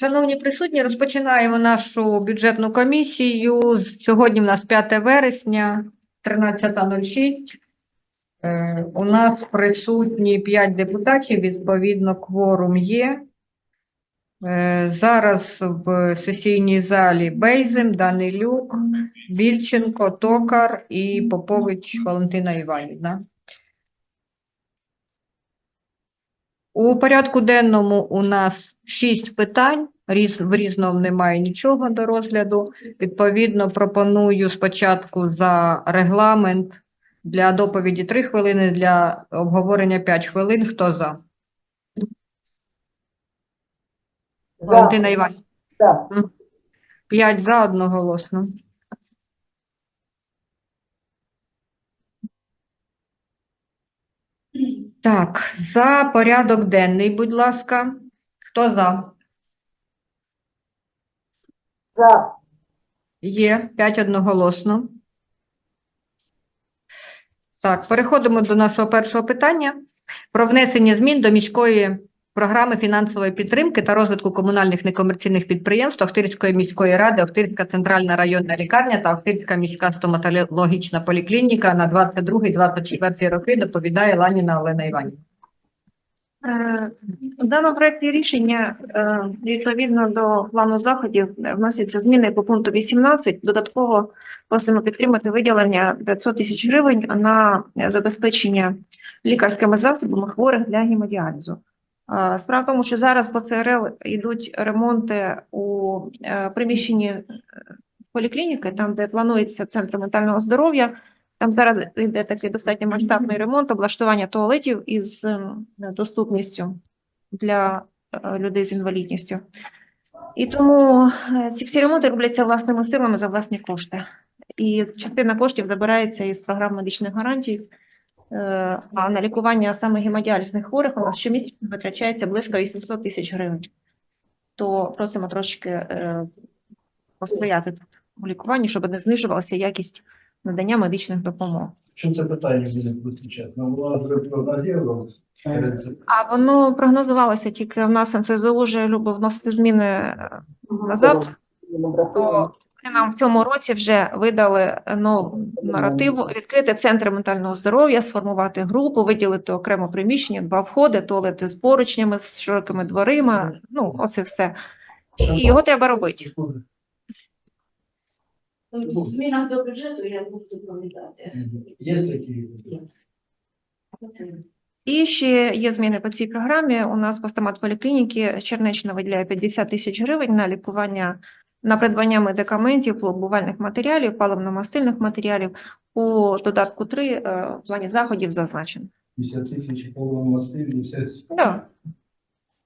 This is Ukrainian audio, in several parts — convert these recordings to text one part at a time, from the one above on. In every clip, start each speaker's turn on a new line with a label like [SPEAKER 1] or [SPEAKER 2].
[SPEAKER 1] Шановні присутні, розпочинаємо нашу бюджетну комісію. Сьогодні в нас 5 вересня, 13.06. Е, У нас присутні 5 депутатів, відповідно, кворум є. Е, Зараз в сесійній залі Бейзим, Данилюк, Більченко, Токар і Попович Валентина Іванівна. У порядку денному у нас шість питань, різ, в різному немає нічого до розгляду. Відповідно, пропоную спочатку за регламент для доповіді 3 хвилини, для обговорення 5 хвилин. Хто за?
[SPEAKER 2] За.
[SPEAKER 1] Валентина Іванівна.
[SPEAKER 2] За.
[SPEAKER 1] 5 за одноголосно. Так, за порядок денний, будь ласка. Хто за?
[SPEAKER 2] За.
[SPEAKER 1] Є 5 одноголосно. Так, переходимо до нашого першого питання про внесення змін до міської програми фінансової підтримки та розвитку комунальних некомерційних підприємств Охтирської міської ради, Охтирська центральна районна лікарня та Охтирська міська стоматологічна поліклініка на 22-24 роки доповідає Ланіна Олена Іванівна.
[SPEAKER 3] Е, У даному проєкті рішення е, відповідно до плану заходів е, вносяться зміни по пункту 18. Додатково просимо підтримати виділення 500 тисяч гривень на забезпечення лікарськими засобами хворих для гемодіалізу. Е, Справа в тому, що зараз по ЦРЛ йдуть ремонти у е, приміщенні е, поліклініки, там, де планується центр ментального здоров'я. Там зараз йде такий достатньо масштабний ремонт, облаштування туалетів із ем, доступністю для е, людей з інвалідністю. І тому е, ці всі ремонти робляться власними силами за власні кошти. І частина коштів забирається із програм медичних гарантій. Е, А на лікування саме гемодіалізних хворих у нас щомісяця витрачається близько 800 тисяч гривень. То просимо трошки е, посприяти тут у лікуванні, щоб не знижувалася якість надання медичних допомог.
[SPEAKER 4] Чим це питання? Ну, вона вже прогнозувала.
[SPEAKER 3] А воно прогнозувалося тільки в нас НСЗУ вже любить вносити зміни е, назад, то нам в цьому році вже видали нову наративу відкрити центр ментального здоров'я, сформувати групу, виділити окремо приміщення, два входи, туалети з поручнями, з широкими дверима. Ну, оце все. І його треба робити.
[SPEAKER 2] В змінах до бюджету я буду доповідати.
[SPEAKER 4] Є такі?
[SPEAKER 3] І ще є зміни по цій програмі. У нас по стоматполіклініки Чернеччина виділяє 50 тисяч гривень на лікування, на придбання медикаментів, пломбувальних матеріалів, паливно-мастильних матеріалів. У додатку 3 е, в плані заходів зазначено.
[SPEAKER 4] 50 тисяч повного мастилі, все.
[SPEAKER 3] Да.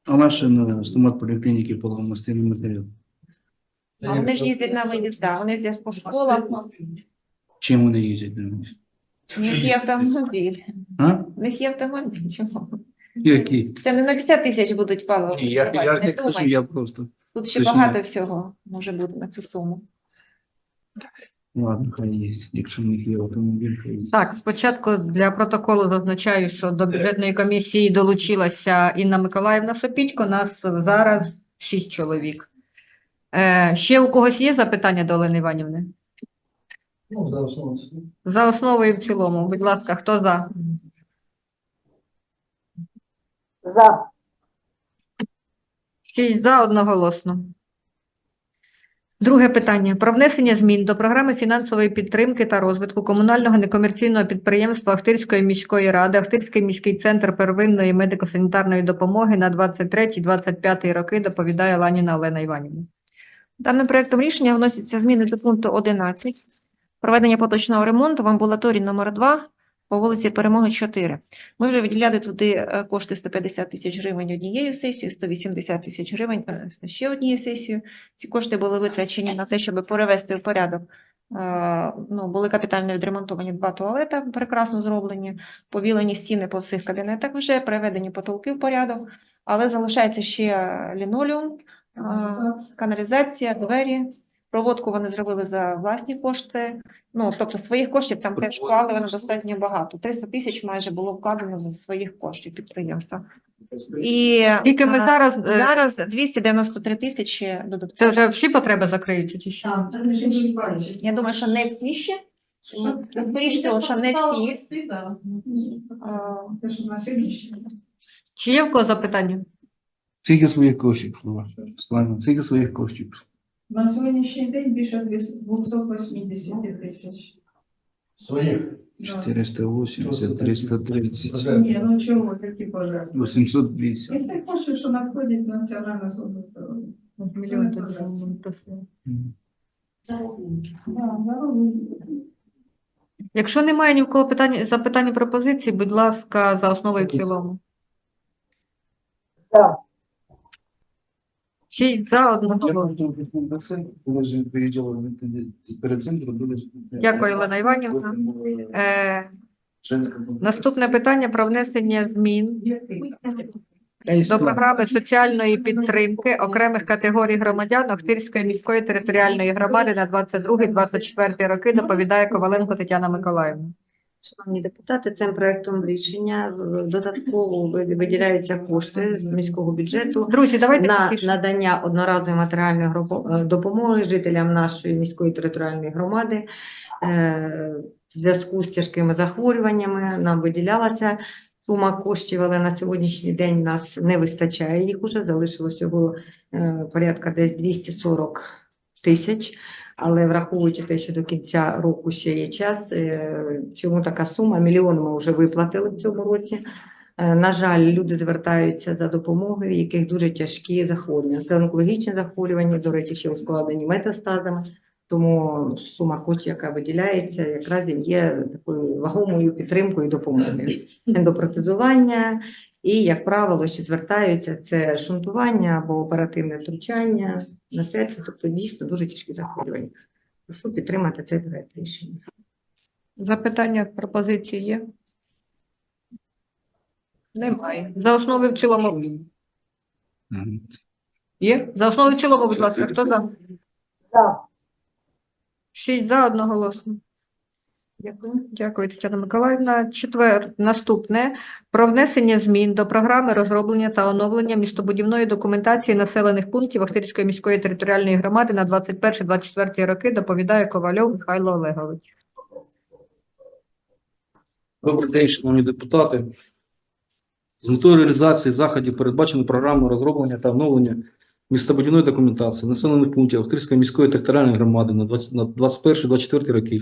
[SPEAKER 5] А наші на стомат поліклініки поломастильний матеріал.
[SPEAKER 3] А вони ж їздять на виїзда, вони їздять по школах,
[SPEAKER 5] Чим вони їздять на них?
[SPEAKER 3] у них є автомобіль.
[SPEAKER 5] А?
[SPEAKER 3] У них є автомобіль. Чому?
[SPEAKER 5] Які?
[SPEAKER 3] Це не на 50 тисяч будуть паливо.
[SPEAKER 5] Ні, я, я ж не кажу,
[SPEAKER 3] думай.
[SPEAKER 5] я просто.
[SPEAKER 3] Тут ще
[SPEAKER 5] Точніше.
[SPEAKER 3] багато всього може бути на цю суму.
[SPEAKER 5] Ладно, хай є. Якщо в них є автомобіль, хай є.
[SPEAKER 1] Так, спочатку для протоколу зазначаю, що до бюджетної комісії долучилася Інна Миколаївна Сопітько, нас зараз 6 чоловік. Е, ще у когось є запитання до Олени Іванівни?
[SPEAKER 4] Ну, за основу.
[SPEAKER 1] За основу і в цілому, будь ласка, хто за?
[SPEAKER 2] За.
[SPEAKER 1] Шість за одноголосно. Друге питання. Про внесення змін до програми фінансової підтримки та розвитку комунального некомерційного підприємства Охтирської міської ради, Охтирський міський центр первинної медико-санітарної допомоги на 23-25 роки доповідає Ланіна Олена Іванівна.
[SPEAKER 3] Даним проектом рішення вносяться зміни до пункту 11. Проведення поточного ремонту в амбулаторії номер 2 по вулиці Перемоги 4. Ми вже виділяли туди е, кошти 150 тисяч гривень однією сесією, 180 тисяч гривень е, ще однією сесією. Ці кошти були витрачені на те, щоб перевести в порядок. Е, Ну, були капітально відремонтовані два туалета, прекрасно зроблені, повілені стіни по всіх кабінетах вже, приведені потолки в порядок, але залишається ще лінолеум, каналізація, двері, Проводку вони зробили за власні кошти. Ну, тобто своїх коштів там теж вкладено достатньо багато. 300 тисяч майже було вкладено за своїх коштів підприємства. І
[SPEAKER 1] Тільки ми зараз, е,
[SPEAKER 3] зараз 293 тисячі
[SPEAKER 1] це вже всі потреби закриються чи
[SPEAKER 2] бачить.
[SPEAKER 3] Я думаю, що не всі ще. Ну, Скоріше що не всі.
[SPEAKER 1] Чи є в кого запитання?
[SPEAKER 5] Скільки своїх коштів? Слава, Скільки своїх коштів?
[SPEAKER 6] На сьогоднішній день більше 280 тисяч.
[SPEAKER 4] Своїх.
[SPEAKER 5] 480, 330,
[SPEAKER 6] Ні, ну чого, такі пожежні.
[SPEAKER 5] 808.
[SPEAKER 6] Із тих коштів, що надходять на Національну службу здоров'я.
[SPEAKER 1] Мільйон тоді, по-моєму, просили. Якщо немає ні в кого питань, запитань, пропозицій, будь ласка, за основу і в цілому. Шість за одного. Дякую, Олена Іванівна. Е, наступне питання про внесення змін до програми соціальної підтримки окремих категорій громадян Охтирської міської територіальної громади на 22-24 роки доповідає Коваленко Тетяна Миколаївна.
[SPEAKER 7] Шановні депутати, цим проектом рішення додатково виділяються кошти з міського бюджету
[SPEAKER 1] Друзі, давайте
[SPEAKER 7] на
[SPEAKER 1] тихіше.
[SPEAKER 7] надання одноразової матеріальної е, допомоги жителям нашої міської територіальної громади. Е, В зв'язку з тяжкими захворюваннями нам виділялася сума коштів, але на сьогоднішній день нас не вистачає їх уже. Залишилось всього е, порядка десь 240 тисяч. Але враховуючи те, що до кінця року ще є час, е, чому така сума? Мільйон ми вже виплатили в цьому році. Е, На жаль, люди звертаються за допомогою, в яких дуже тяжкі захворювання. Це онкологічні захворювання, до речі, ще ускладнені метастазами. Тому сума коштів, яка виділяється, якраз є такою вагомою підтримкою і допомогою. Ендопротезування і, як правило, ще звертаються це шунтування або оперативне втручання на серце, тобто дійсно дуже тяжкі захворювання. Прошу підтримати цей проект рішення.
[SPEAKER 1] Запитання, пропозиції є? Немає. За основу і в цілому є? За основу в цілому, будь ласка, хто за?
[SPEAKER 7] За.
[SPEAKER 1] Шість за одноголосно. Дякую. Дякую, Тетяна Миколаївна. Четвер, наступне про внесення змін до програми розроблення та оновлення містобудівної документації населених пунктів Охтирської міської територіальної громади на 21-24 роки доповідає Ковальов Михайло Олегович.
[SPEAKER 5] Добрий день, шановні депутати. З метою реалізації заходів передбачено програмою розроблення та оновлення містобудівної документації населених пунктів Охтирської міської територіальної громади на 20 на 21-24 роки.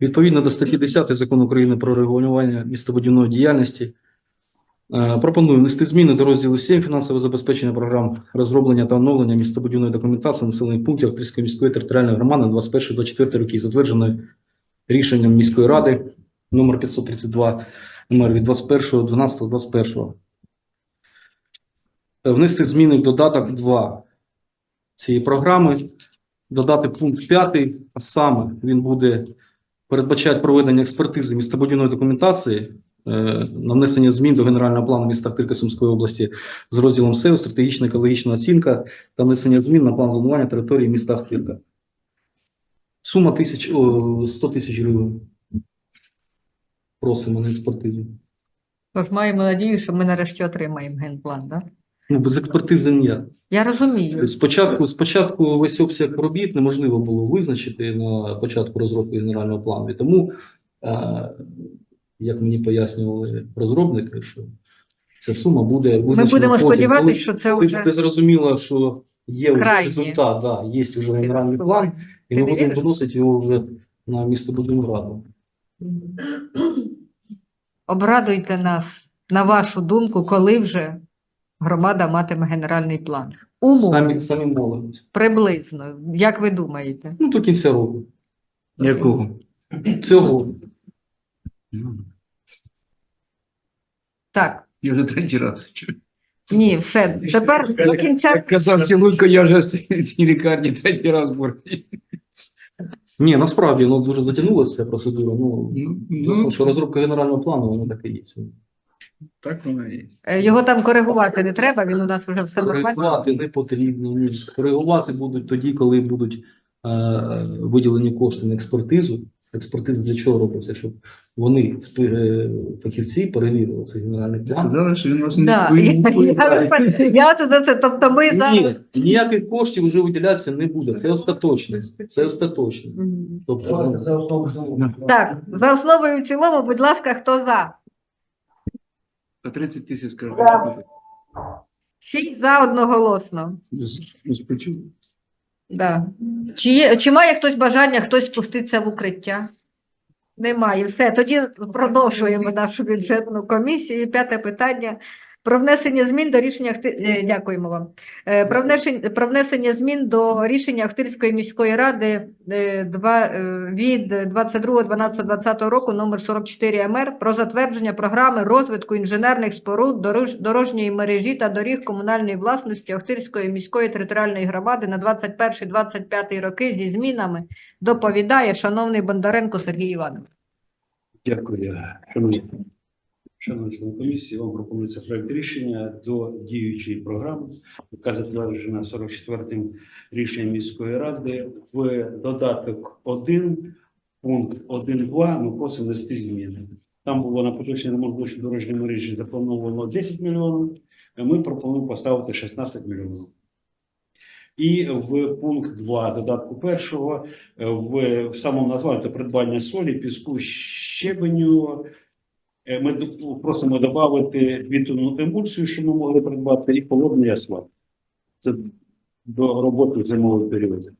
[SPEAKER 5] Відповідно до статті 10 Закону України про регулювання містобудівної діяльності, е, пропоную внести зміни до розділу 7 фінансове забезпечення програм розроблення та оновлення містобудівної документації населених пунктів Охтирської міської територіальної громади на 21-24 роки, затвердженої рішенням міської ради номер 532 номер від 21.12.21. Е, Внести зміни в додаток 2 цієї програми, додати пункт 5, а саме він буде передбачати проведення експертизи містобудівної документації е, на внесення змін до генерального плану міста Ахтирка Сумської області з розділом СЕО, стратегічна екологічна оцінка та внесення змін на план зонування території міста Ахтирка. Сума тисяч, о, 100 тисяч гривень. Просимо на експертизу.
[SPEAKER 1] Тож маємо надію, що ми нарешті отримаємо генплан, так?
[SPEAKER 5] Ну, без експертизи ніяк.
[SPEAKER 1] Я розумію.
[SPEAKER 5] Спочатку, спочатку весь обсяг робіт неможливо було визначити на початку розробки генерального плану. І тому, е, як мені пояснювали розробники, що ця сума буде визначена.
[SPEAKER 1] Ми будемо
[SPEAKER 5] потім.
[SPEAKER 1] сподіватися, що це вже
[SPEAKER 5] зрозуміло, що є вже результат, да, є вже генеральний план, і
[SPEAKER 1] Ти
[SPEAKER 5] ми будемо виносити його вже на містобудівну раду.
[SPEAKER 1] обрадуйте нас, на вашу думку, коли вже громада матиме генеральний план. Умовно,
[SPEAKER 5] Самі, самі молимось.
[SPEAKER 1] приблизно, як ви думаєте?
[SPEAKER 5] Ну, до кінця року.
[SPEAKER 8] Якого?
[SPEAKER 5] Цього.
[SPEAKER 1] Так,
[SPEAKER 8] Я вже третій раз чую.
[SPEAKER 1] ні, все, тепер до кінця
[SPEAKER 8] Як казав Цілуйко, я вже в цій лікарні третій раз борюсь.
[SPEAKER 5] Ні, насправді ну, дуже затягнулася ця процедура. Ну,
[SPEAKER 8] Ну,
[SPEAKER 5] тому що розробка генерального плану, воно таке є.
[SPEAKER 8] Так воно і є.
[SPEAKER 1] Е, Його там коригувати не треба, він у нас вже все нормально.
[SPEAKER 5] Коригувати не потрібно. Ні. Коригувати будуть тоді, коли будуть е, виділені кошти на експертизу. Експертиза для чого робиться? Щоб вони спи- е, фахівці перевірили цей генеральний план.
[SPEAKER 8] Сказали, що він вас
[SPEAKER 1] Да,
[SPEAKER 8] повинен
[SPEAKER 1] я, я, я це за це. Тобто ми
[SPEAKER 5] Ні,
[SPEAKER 1] зараз.
[SPEAKER 5] ніяких коштів вже виділятися не буде. Це остаточно. Це остаточно.
[SPEAKER 1] Мгм.
[SPEAKER 5] Тобто, ну.
[SPEAKER 1] Так, за основу і в цілому, будь ласка, хто за?
[SPEAKER 8] За 30 тисяч скажу.
[SPEAKER 1] Шість за одноголосно. Да. Чи, є, чи має хтось бажання хтось спуститися в укриття? Немає. Все, тоді продовжуємо нашу бюджетну комісію. П'яте питання. Про внесення змін до рішення Ахти- е, дякуємо вам. Е, Про внесення, про внесення змін до рішення Охтирської міської ради е, два, е, від 22.12.2020 року номер 44 МР про затвердження програми розвитку інженерних споруд дорож- дорожньої мережі та доріг комунальної власності Охтирської міської територіальної громади на 21-25 роки зі змінами доповідає шановний Бондаренко Сергій Іванович.
[SPEAKER 9] Дякую, шановні. Шановні члени комісії, вам пропонується проект рішення до діючої програми, яка затверджена 44-м рішенням міської ради. В додаток 1, пункт 1.2 ми просимо внести зміни. Там було на поточний ремонт дорожньої мережі заплановано 10 мільйонів, ми пропонуємо поставити 16 мільйонів. І в пункт 2 додатку першого е, в, в самому названні то придбання солі, піску, щебеню. Е, Ми просимо додати бітумну емульсію, що ми могли придбати, і холодний асфальт. Це до роботи в зимовий період.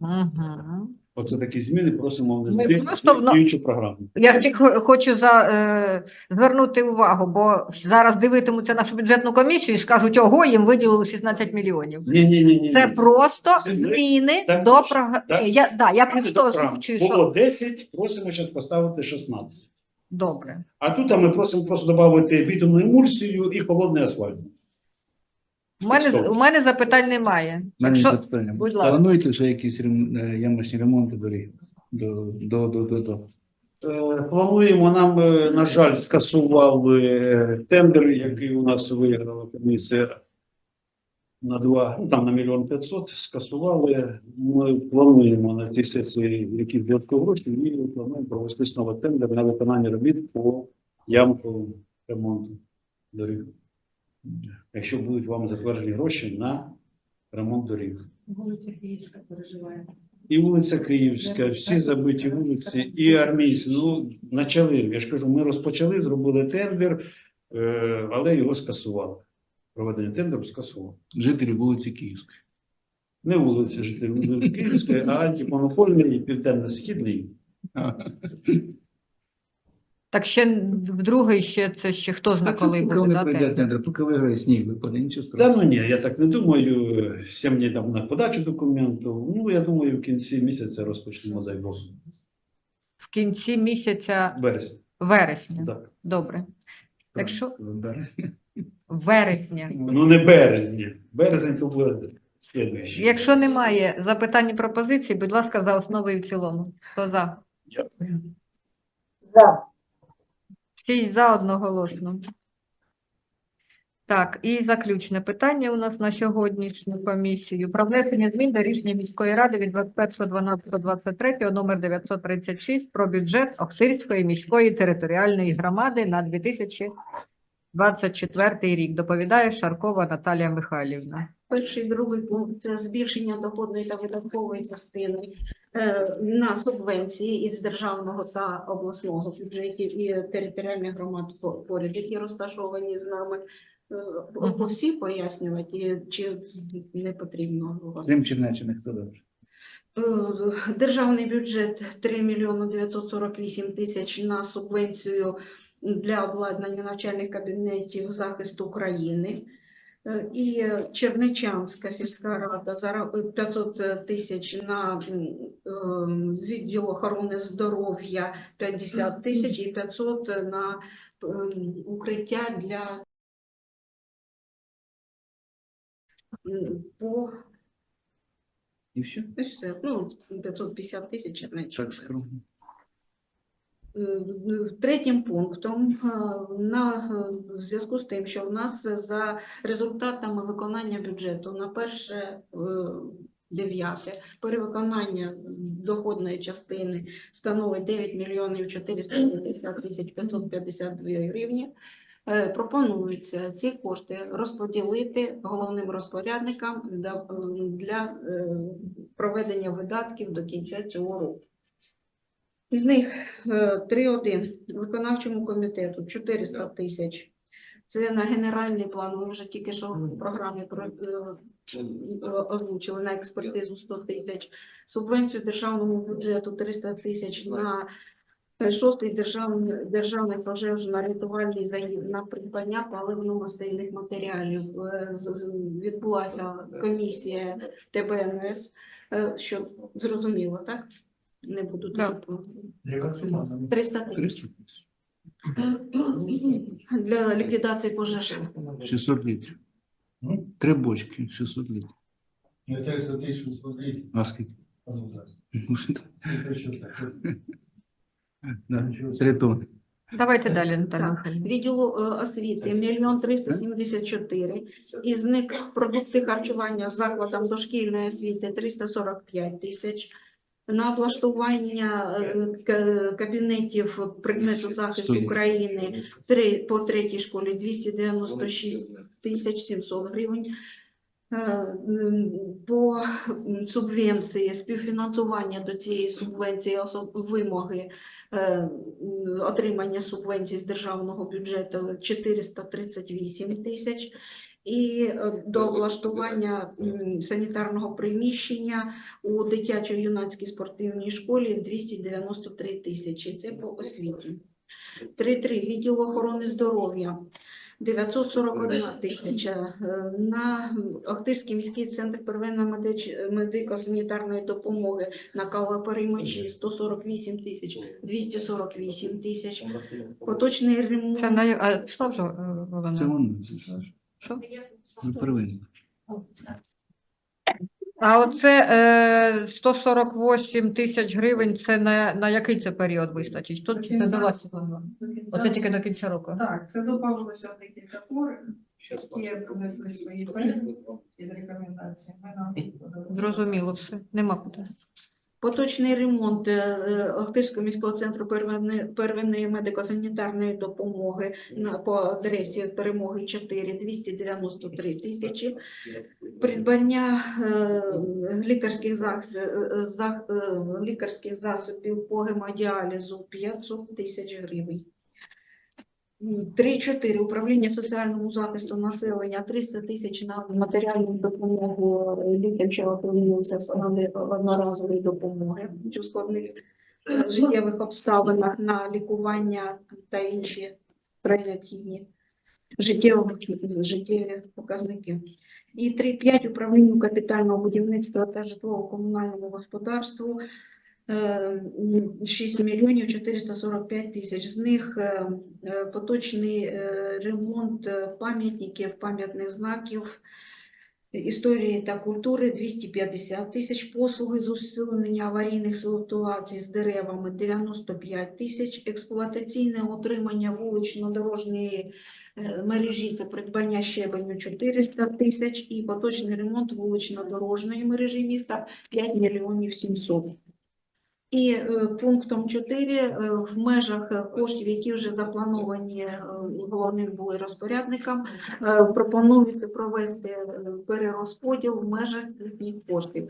[SPEAKER 1] Угу.
[SPEAKER 9] Оце такі зміни просимо в
[SPEAKER 1] вно-
[SPEAKER 9] програму.
[SPEAKER 1] Я ж хочу за, е, звернути увагу, бо зараз дивитимуться нашу бюджетну комісію і скажуть, ого, їм виділили 16 мільйонів.
[SPEAKER 9] Ні, ні, ні, ні.
[SPEAKER 1] Це просто
[SPEAKER 9] Це
[SPEAKER 1] зміни
[SPEAKER 9] так,
[SPEAKER 1] до програми. Я, да, я просто озвучую,
[SPEAKER 9] Було
[SPEAKER 1] що
[SPEAKER 9] 10, просимо зараз поставити 16.
[SPEAKER 1] Добре.
[SPEAKER 9] А тут ми просимо просто додати бітумну емульсію і холодний асфальт.
[SPEAKER 1] У мене, у мене запитань немає.
[SPEAKER 8] Мене
[SPEAKER 1] Якщо,
[SPEAKER 8] запитання.
[SPEAKER 1] будь ласка.
[SPEAKER 8] Плануєте вже якісь е, ямочні ремонти доріг? До, до, до, до, до.
[SPEAKER 9] Е, Плануємо, нам, е, на жаль, скасували тендер, який у нас виграла комісія на два, ну там на мільйон п'ятсот, скасували. Ми плануємо на цій сесії якісь додаткові гроші і плануємо провести знову тендер на виконання робіт по ямковому ремонту доріг. Якщо будуть вам затверджені гроші на ремонт доріг.
[SPEAKER 2] Вулиця Київська переживає.
[SPEAKER 9] І вулиця Київська, всі забиті вулиці, і армійські. Ну, почали. Я ж кажу, ми розпочали, зробили тендер, е, але його скасували. Проведення тендеру скасували.
[SPEAKER 8] Жителі вулиці Київської.
[SPEAKER 9] Не вулиця жителів Київської, а антимонопольний і південно-східний.
[SPEAKER 1] Так ще в другий ще це ще хто знає, коли буде
[SPEAKER 8] вони
[SPEAKER 1] дати.
[SPEAKER 8] пройдуть тендер, поки виграє сніг, випаде, нічого
[SPEAKER 9] Та
[SPEAKER 8] страшного.
[SPEAKER 9] ну ні, я так не думаю. Ще мені там на подачу документів. Ну, я думаю, в кінці місяця розпочнемо, дай Бог.
[SPEAKER 1] В кінці місяця
[SPEAKER 9] Вересня.
[SPEAKER 1] вересня.
[SPEAKER 9] Так.
[SPEAKER 1] Добре. Якщо
[SPEAKER 8] В березні.
[SPEAKER 1] Вересня.
[SPEAKER 9] Ну, не березні. Березень то буде. слідуючий.
[SPEAKER 1] Якщо немає запитань і пропозицій, будь ласка, за основу і в цілому. Хто за?
[SPEAKER 9] Дякую.
[SPEAKER 1] Шість за одноголосно. Так, і заключне питання у нас на сьогоднішню комісію. Про внесення змін до рішення міської ради від 21.12.23 номер 936 про бюджет Охтирської міської територіальної громади на 2024 рік. Доповідає Шаркова Наталія Михайлівна.
[SPEAKER 2] Перший другий пункт це збільшення доходної та видаткової частини е, на субвенції із державного та обласного бюджетів і територіальних громад поряд, які розташовані з нами. Е, по всі пояснювати, чи не потрібно у вас?
[SPEAKER 8] Крим Чернеччини, хто добре?
[SPEAKER 2] Е, Державний бюджет 3 мільйони 948 тисяч на субвенцію для обладнання навчальних кабінетів захисту України. Е, І Черничанська сільська рада за 500 тисяч на м, е, відділ охорони здоров'я 50 тисяч і 500 на ем, укриття для по
[SPEAKER 8] І все?
[SPEAKER 2] Ну, все, ну, 550 тисяч.
[SPEAKER 8] Так скромно.
[SPEAKER 2] Е, Третім пунктом е, на е, в зв'язку з тим, що в нас за результатами виконання бюджету на перше Дев'яте. Перевиконання доходної частини становить 9 мільйонів 450 тисяч 552 гривні. Пропонується ці кошти розподілити головним розпорядникам для, проведення видатків до кінця цього року. Із них е, 3.1 виконавчому комітету 400 тисяч. Це на генеральний план. Ми вже тільки що в програмі е, озвучили на експертизу 100 тисяч. Субвенцію державному бюджету 300 тисяч на е, шостий державний державний пожежно-рятувальний заїзд на придбання паливно-мастильних матеріалів. Е, Відбулася комісія ТБНС, е, що зрозуміло, так? Не буду тут.
[SPEAKER 4] Яка сума?
[SPEAKER 2] 300 тисяч. Для ліквідації пожежі.
[SPEAKER 8] 600 літрів.
[SPEAKER 4] М?
[SPEAKER 8] Три бочки, 600 літрів.
[SPEAKER 4] Не 300 тисяч смотрите.
[SPEAKER 8] А скільки?
[SPEAKER 4] Ну.
[SPEAKER 8] Ну, що? Да, Три тонни.
[SPEAKER 1] Давайте далі, Наталя
[SPEAKER 2] Так.
[SPEAKER 1] Михайлівна.
[SPEAKER 2] Відділу е, освіти мільйон 374, із них продукти харчування закладам дошкільної освіти 345 тисяч, на облаштування е, кабінетів предмету захисту України по третій школі 296 тисяч 700 гривень. Е, По субвенції, співфінансування до цієї субвенції вимоги е, отримання субвенцій з державного бюджету 438 тисяч. І е, до облаштування санітарного приміщення у дитячо-юнацькій спортивній школі 293 тисячі. Це по освіті. 3.3. Відділ охорони здоров'я 941 тисяча. Е, На Охтирський міський центр первинної медич- медико-санітарної допомоги на калопереймачі 148 тисяч, 248 тисяч. Поточний ремонт.
[SPEAKER 1] Це на а, пішла вже е, Олена?
[SPEAKER 8] Це воно.
[SPEAKER 1] Що?
[SPEAKER 8] Ми первинні.
[SPEAKER 1] А оце е, 148 тисяч гривень, це на, на який це період вистачить? Тут чи це до вас? Світлана? Оце тільки до кінця року.
[SPEAKER 6] Так, це додавалося декілька хворих, які принесли свої переліки із рекомендаціями.
[SPEAKER 1] Зрозуміло все, нема питань.
[SPEAKER 2] Поточний ремонт е, е, Охтирського міського центру первинної, медико-санітарної допомоги по адресі Перемоги 4 293 тисячі. Придбання е, лікарських, лікарських засобів по гемодіалізу 500 тисяч гривень. 3-4 управління соціальному захисту населення 300 тисяч на матеріальну допомогу в стані одноразової допомоги у складних е, життєвих обставинах на лікування та інші необхідні життєві, показники. І 3-5 управлінню капітального будівництва та житлово-комунальному господарству 6 мільйонів 445 тисяч. З них е, е, поточний е, ремонт е, пам'ятників, пам'ятних знаків, історії та культури 250 тисяч, послуги з усунення аварійних ситуацій з деревами 95 тисяч, експлуатаційне утримання вулично-дорожньої е, мережі це придбання щебеню 400 тисяч і поточний ремонт вулично-дорожньої мережі міста 5 мільйонів 700. І е, пунктом 4 е, в межах е, коштів, які вже заплановані головним були розпорядникам, пропонується провести перерозподіл в межах їхніх коштів.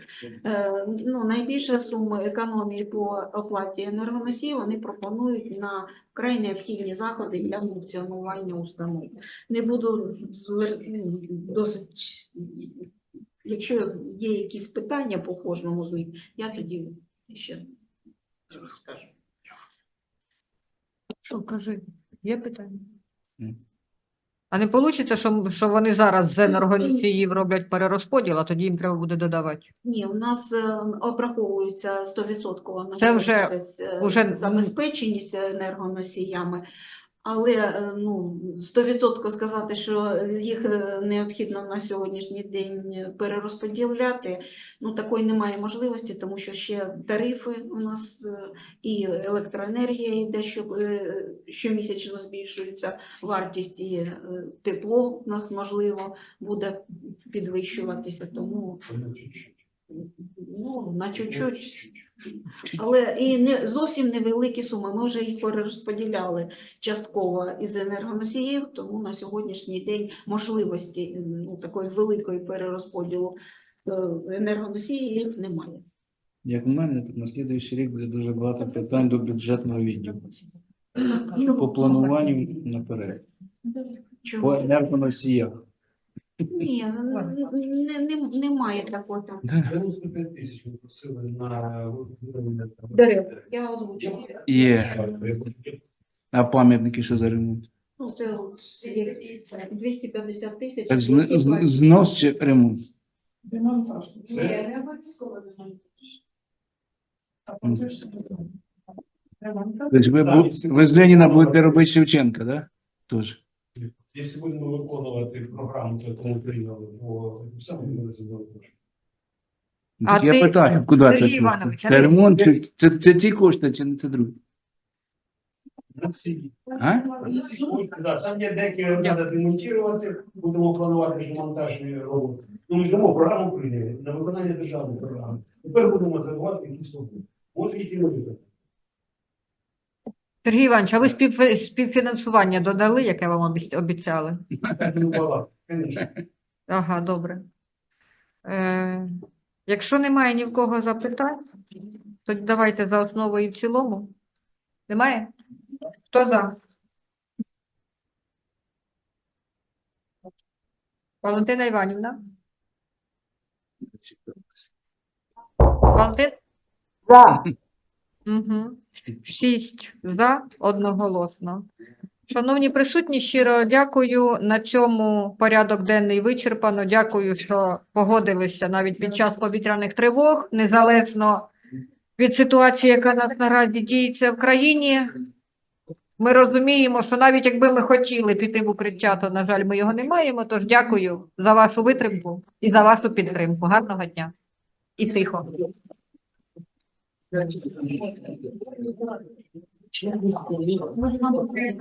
[SPEAKER 2] Ну, найбільша сума економії по оплаті енергоносіїв вони пропонують на вкрай необхідні заходи для функціонування установ. Не буду ну, досить, якщо є якісь питання по кожному з них, я тоді ще скажу.
[SPEAKER 1] Що, кажи, є питання?
[SPEAKER 8] Ні.
[SPEAKER 1] А не вийде, що, що вони зараз з енергоносіїв роблять перерозподіл, а тоді їм треба буде додавати?
[SPEAKER 2] Ні, у нас е, обраховується 100% на
[SPEAKER 1] Це вже-
[SPEAKER 2] можливість, е, забезпеченість енергоносіями, але е, ну, 100% сказати, що їх е, необхідно на сьогоднішній день перерозподіляти, ну такої немає можливості, тому що ще тарифи у нас е, і електроенергія йде, що щомісячно збільшується вартість, і тепло у нас можливо буде підвищуватися, тому Ну, на чуть-чуть. Але і не зовсім невеликі суми. Ми вже їх перерозподіляли частково із енергоносіїв, тому на сьогоднішній день можливості ну, такої великої перерозподілу е, енергоносіїв немає.
[SPEAKER 8] Як в мене, то на слідуючий рік буде дуже багато питань до бюджетного відділу. По плануванню наперед. По енергоносіях.
[SPEAKER 2] Ні, не, не, немає такого там.
[SPEAKER 9] 95 тисяч ми просили на.
[SPEAKER 2] Дерев. Я озвучила.
[SPEAKER 8] Є. А пам'ятники що за ремонт?
[SPEAKER 2] Ну, це от є 250 тисяч.
[SPEAKER 8] Так зн- з- знос чи ремонт?
[SPEAKER 6] Ні, не обов'язково? Демонтаж.
[SPEAKER 8] Тобто ви, бу- ви з Леніна будете робити Шевченка, да? Тож.
[SPEAKER 9] Якщо будемо виконувати програму, то тому прийняли, бо все ми не задали.
[SPEAKER 1] А
[SPEAKER 8] я
[SPEAKER 1] ти,
[SPEAKER 8] питаю, куди це?
[SPEAKER 1] Сергій? Іванович, а
[SPEAKER 8] Це
[SPEAKER 1] ви-
[SPEAKER 8] ремонт, чи це, це ці кошти, чи не це другі? А?
[SPEAKER 9] Там є деякі треба демонтувати, будемо планувати ж монтажні роботи. Ну, ми ж дамо програму прийняли на виконання державної програми. Тепер будемо забувати якісь роботи. Може, які визнати.
[SPEAKER 1] Сергій Іванович, а ви спів, співфінансування додали, яке вам обіц- обіцяли? Ага, добре. Е, якщо немає ні в кого запитань, то давайте за основу і в цілому. Немає? Хто за? Валентина Іванівна? Валентин?
[SPEAKER 10] За.
[SPEAKER 1] Угу. Шість за одноголосно. Шановні присутні, щиро дякую. На цьому порядок денний вичерпано. Дякую, що погодилися навіть під час повітряних тривог, незалежно від ситуації, яка нас наразі діється в країні. Ми розуміємо, що навіть якби ми хотіли піти в укриття, то, на жаль, ми його не маємо. Тож дякую за вашу витримку і за вашу підтримку. Гарного дня і тихо. 全部がこういうこと。